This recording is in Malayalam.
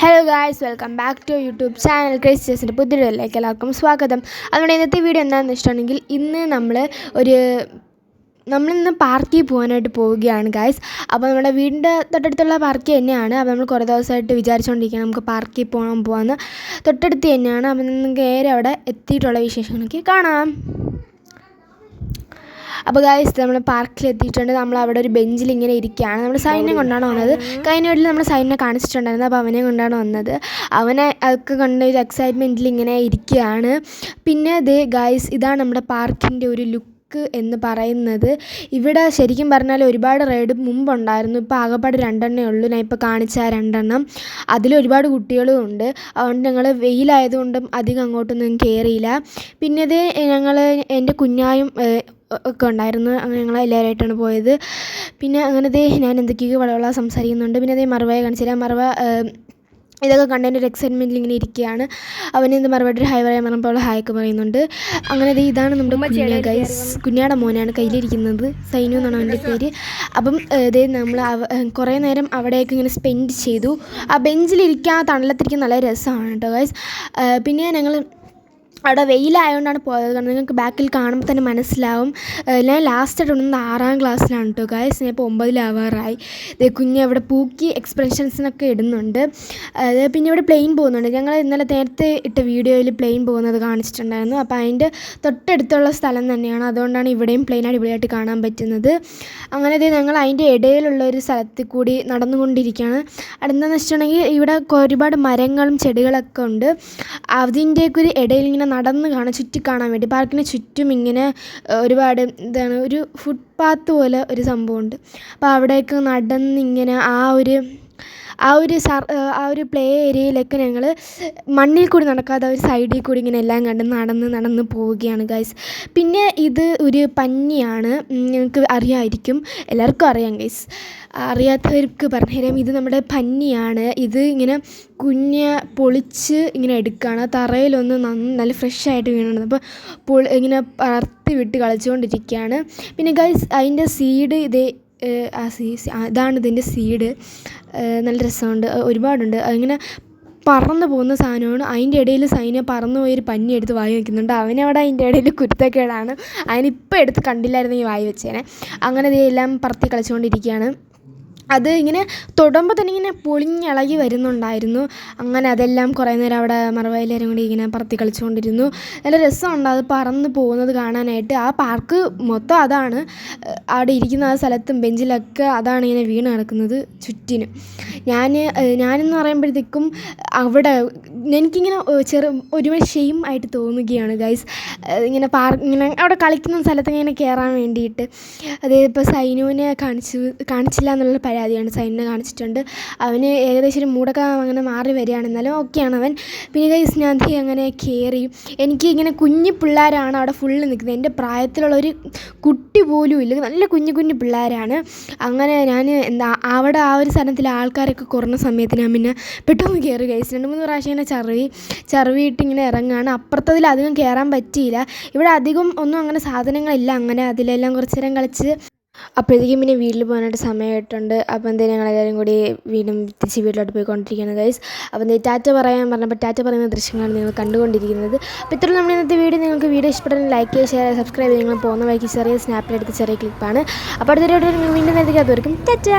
Hello guys welcome back to YouTube channel ക്രൈസ്റ്റേഴ്സിന്റെ പുതിയൊരിലേക്ക് എല്ലാവർക്കും സ്വാഗതം. അതുകൊണ്ട് ഇന്നത്തെ വീഡിയോ എന്താണെന്ന് വെച്ചിട്ടുണ്ടെങ്കിൽ ഇന്ന് നമ്മൾ ഒരു നമ്മളിന്ന് പാർക്കിൽ പോകാനായിട്ട് പോവുകയാണ് ഗായ്സ് അപ്പോൾ നമ്മുടെ വീടിന്റെ തൊട്ടടുത്തുള്ള പാർക്കി തന്നെയാണ്. അപ്പോൾ നമ്മൾ കുറേ ദിവസമായിട്ട് വിചാരിച്ചുകൊണ്ടിരിക്കുകയാണ് നമുക്ക് പാർക്കിൽ പോകാൻ പോകാമെന്ന് തൊട്ടടുത്ത് തന്നെയാണ്. അപ്പോൾ നമുക്ക് നേരെ അവിടെ എത്തിയിട്ടുള്ള വിശേഷങ്ങളൊക്കെ കാണാം. അപ്പോൾ ഗായ്സ് നമ്മൾ പാർക്കിൽ എത്തിയിട്ടുണ്ട്. നമ്മൾ അവിടെ ഒരു ബെഞ്ചിൽ ഇങ്ങനെ ഇരിക്കുകയാണ്. നമ്മൾ സൈനെ കൊണ്ടാണ് വന്നത്. കഴിഞ്ഞ വീട്ടിൽ നമ്മൾ സൈനെ കാണിച്ചിട്ടുണ്ടായിരുന്നു. അപ്പോൾ അവനെ കൊണ്ടാണ് വന്നത്. അവനെ അതൊക്കെ കണ്ട ഒരു എക്സൈറ്റ്മെന്റിൽ ഇങ്ങനെ ഇരിക്കുകയാണ്. പിന്നെ ദേ ഗായ്സ് ഇതാണ് നമ്മുടെ പാർക്കിന്റെ ഒരു ലുക്ക് എന്ന് പറയുന്നത്. ഇവിടെ ശരിക്കും പറഞ്ഞാൽ ഒരുപാട് റൈഡ് മുമ്പുണ്ടായിരുന്നു. ഇപ്പോൾ ആകെപ്പാട് രണ്ടെണ്ണേ ഉള്ളൂ. ഞാൻ ഇപ്പോൾ കാണിച്ച രണ്ടെണ്ണം. അതിൽ ഒരുപാട് കുട്ടികളും ഉണ്ട്. അതുകൊണ്ട് ഞങ്ങൾ വെയിലായതുകൊണ്ടും അധികം അങ്ങോട്ടൊന്നും കയറിയില്ല പിന്നെ ഇത് ഞങ്ങൾ എന്റെ കുഞ്ഞായും ഒക്കെ ഉണ്ടായിരുന്നു. അങ്ങനെ ഞങ്ങൾ എല്ലാവരുമായിട്ടാണ് പോയത്. പിന്നെ അങ്ങനത്തെ ഞാൻ എന്തൊക്കെയോ വളവള സംസാരിക്കുന്നുണ്ട്. പിന്നെ അതേ മറവയെ കാണിച്ചു തരാം മറവ ഇതൊക്കെ കണ്ടതിന്റെ ഒരു എക്സൈറ്റ്മെന്റിൽ ഇങ്ങനെ ഇരിക്കുകയാണ്. അവന് എന്ത് മറുപടി ഒരു ഹായ് പറയാൻ പറഞ്ഞപ്പോൾ അവൾ ഹായ് ഒക്കെ പറയുന്നുണ്ട്. അങ്ങനെ ഇതാണ് നമ്മുടെ കുഞ്ഞ ഗൈസ് കുഞ്ഞാടെ മോനാണ് കയ്യിലിരിക്കുന്നത്. സൈനു എന്നാണ് അവന്റെ പേര്. അപ്പം ഇതേ നമ്മൾ കുറേ നേരം അവിടെയൊക്കെ ഇങ്ങനെ സ്പെൻഡ് ചെയ്തു. ആ ബെഞ്ചിലിരിക്കാൻ തണലത്തിരിക്കാൻ നല്ല രസമാണ് കേട്ടോ ഗൈസ് പിന്നെ ഞങ്ങൾ അവിടെ വെയിലായതുകൊണ്ടാണ് പോയത്. കാരണം നിങ്ങൾക്ക് ബാക്കിൽ കാണുമ്പോൾ തന്നെ മനസ്സിലാവും. ഞാൻ ലാസ്റ്റ് ഇടുന്നത് ആറാം ക്ലാസ്സിലാണ് കേട്ടോ ഗായസ് ഞാൻ ഇപ്പോൾ ഒമ്പതിലാവാറായി. കുഞ്ഞ് അവിടെ പൂക്കി എക്സ്പ്രഷൻസിനൊക്കെ ഇടുന്നുണ്ട്. പിന്നെ ഇവിടെ പ്ലെയിൻ പോകുന്നുണ്ട്. ഞങ്ങൾ ഇന്നലെ നേരത്തെ ഇട്ട വീഡിയോയിൽ പ്ലെയിൻ പോകുന്നത് കാണിച്ചിട്ടുണ്ടായിരുന്നു. അപ്പോൾ അതിന്റെ തൊട്ടടുത്തുള്ള സ്ഥലം തന്നെയാണ്. അതുകൊണ്ടാണ് ഇവിടെയും പ്ലെയിൻ അടിപൊളിയായിട്ട് കാണാൻ പറ്റുന്നത്. അങ്ങനെ ഞങ്ങൾ അതിന്റെ ഇടയിലുള്ള ഒരു സ്ഥലത്തിൽ കൂടി നടന്നുകൊണ്ടിരിക്കുകയാണ്. അതെന്താണെന്ന് വെച്ചിട്ടുണ്ടെങ്കിൽ ഇവിടെ ഒരുപാട് മരങ്ങളും ചെടികളൊക്കെ ഉണ്ട്. അതിന്റെയൊക്കെ ഒരു ഇടയിൽ ഇങ്ങനെ നടന്ന് കാണാൻ ചുറ്റി കാണാൻ വേണ്ടി. പാർക്കിന് ചുറ്റും ഇങ്ങനെ ഒരുപാട് എന്താണ് ഒരു ഫുട്പാത്ത് പോലെ ഒരു സംഭവമുണ്ട്. അപ്പോൾ അവിടെയൊക്കെ നടന്നിങ്ങനെ ആ ഒരു ആ ഒരു ആ ഒരു പ്ലേ ഏരിയയിലൊക്കെ ഞങ്ങൾ മണ്ണിൽ കൂടി നടക്കാതെ ഒരു സൈഡിൽ കൂടി ഇങ്ങനെ എല്ലാം കണ്ട് നടന്ന് നടന്ന് പോവുകയാണ് ഗൈസ് പിന്നെ ഇത് ഒരു പന്നിയാണ് ഞങ്ങൾക്ക് അറിയാമായിരിക്കും എല്ലാവർക്കും അറിയാം ഗൈസ് അറിയാത്തവർക്ക് പറഞ്ഞുതരാം. ഇത് നമ്മുടെ പന്നിയാണ് ഇത് ഇങ്ങനെ കുഞ്ഞ് പൊളിച്ച് ഇങ്ങനെ എടുക്കുകയാണ് തറയിലൊന്ന് നല്ല ഫ്രഷ് ആയിട്ട് വീണത് അപ്പോൾ പൊളി ഇങ്ങനെ പറത്തി വിട്ട് കളിച്ചുകൊണ്ടിരിക്കുകയാണ്. പിന്നെ ഗൈസ് അതിന്റെ സീഡ് ഇതേ ഇതാണ് ഇതിന്റെ സീഡ് നല്ല രസമുണ്ട്. ഒരുപാടുണ്ട്. അതിങ്ങനെ പറന്ന് പോകുന്ന സാധനമാണ്. അതിന്റെ ഇടയിൽ സൈന പറന്ന് പോയൊരു പന്നി എടുത്ത് വായി വയ്ക്കുന്നുണ്ട് അവനവിടെ അതിന്റെ ഇടയിൽ കുരുത്തക്കേടാണ്. അതിനിപ്പോൾ എടുത്ത് ഈ വായി വെച്ചേനെ. അങ്ങനെ ഇതെല്ലാം പറത്തി കളിച്ചുകൊണ്ടിരിക്കുകയാണ്. അത് ഇങ്ങനെ തൊടുമ്പോൾ തന്നെ ഇങ്ങനെ പൊളിഞ്ഞിളകി വരുന്നുണ്ടായിരുന്നു. അങ്ങനെ അതെല്ലാം കുറേ നേരം അവിടെ മറവയിലേരും കൂടി ഇങ്ങനെ പറത്തി കളിച്ചുകൊണ്ടിരുന്നു. നല്ല രസമുണ്ട് അത് പറന്ന് പോകുന്നത് കാണാനായിട്ട്. ആ പാർക്ക് മൊത്തം അതാണ്. അവിടെ ഇരിക്കുന്ന ആ സ്ഥലത്തും ബെഞ്ചിലൊക്കെ അതാണ് ഇങ്ങനെ വീണ് കിടക്കുന്നത് ചുറ്റിനും. ഞാൻ ഞാനെന്ന് പറയുമ്പോഴത്തേക്കും അവിടെ എനിക്കിങ്ങനെ ചെറു ഒരുപാട് ഷെയിം ആയിട്ട് തോന്നുകയാണ് ഗൈസ് ഇങ്ങനെ പാർക്ക് ഇങ്ങനെ അവിടെ കളിക്കുന്ന സ്ഥലത്ത് ഇങ്ങനെ കയറാൻ വേണ്ടിയിട്ട്. അതായത് ഇപ്പോൾ സൈനുവിനെ കാണിച്ചു കാണിച്ചില്ല എന്നുള്ള പരാതിയാണ് സൈനുവിനെ കാണിച്ചിട്ടുണ്ട്. അവന് ഏകദേശം ഒരു മൂടൊക്കെ അങ്ങനെ മാറി വരികയാണ്. എന്നാലും ഓക്കെയാണ് അവൻ. പിന്നെ ഗൈസ് ഞാൻ അങ്ങനെ കയറി എനിക്ക് ഇങ്ങനെ കുഞ്ഞു പിള്ളേരാണ് അവിടെ ഫുള്ള് നിൽക്കുന്നത്. എന്റെ പ്രായത്തിലുള്ള ഒരു കുട്ടി പോലും ഇല്ല. നല്ല കുഞ്ഞു കുഞ്ഞു പിള്ളേരാണ്. അങ്ങനെ ഞാൻ എന്താ അവിടെ ആ ഒരു സ്ഥലത്തിൽ ആൾക്കാരൊക്കെ കുറഞ്ഞ സമയത്ത് ഞാൻ പിന്നെ പെട്ടെന്ന് കയറി ഗൈസ് രണ്ട് മൂന്ന് പ്രാവശ്യം ഇങ്ങനെ ചറവി ചറവിയിട്ട് ഇങ്ങനെ ഇറങ്ങുകയാണ് അപ്പുറത്തതിൽ അധികം കയറാൻ പറ്റിയില്ല. ഇവിടെ അധികം ഒന്നും അങ്ങനെ സാധനങ്ങളില്ല. അങ്ങനെ അതിലെല്ലാം കുറച്ച് നേരം കളിച്ച് അപ്പോഴത്തേക്കും പിന്നെ വീട്ടിൽ പോകാനായിട്ട് സമയമായിട്ടുണ്ട്. അപ്പോൾ എന്തെങ്കിലും ഞങ്ങളെല്ലാവരും കൂടി വീണ്ടും തിരിച്ച് വീട്ടിലോട്ട് പോയിക്കൊണ്ടിരിക്കുകയാണ് ഗൈസ് അപ്പോൾ എന്തേ ടാറ്റ പറയാൻ പറഞ്ഞപ്പോൾ ടാറ്റ പറയുന്ന ദൃശ്യങ്ങളാണ് നിങ്ങൾ കണ്ടുകൊണ്ടിരിക്കുന്നത്. അപ്പോൾ ഇത്രയും നമ്മൾ ഇന്നത്തെ വീഡിയോ. നിങ്ങൾക്ക് വീഡിയോ ഇഷ്ടപ്പെടുന്ന ലൈക്ക് ചെയ്യുക ഷെയർ സബ്സ്ക്രൈബ് ചെയ്യുക. നിങ്ങൾ പോകുന്ന വഴിക്ക് ചെറിയ സ്നാപ്പിലെടുത്ത് ചെറിയ ക്ലിപ്പാണ് അപ്പോൾ അടുത്തൊരു വീണ്ടും നേരത്തേക്ക് അതുവരെയും ടാറ്റ!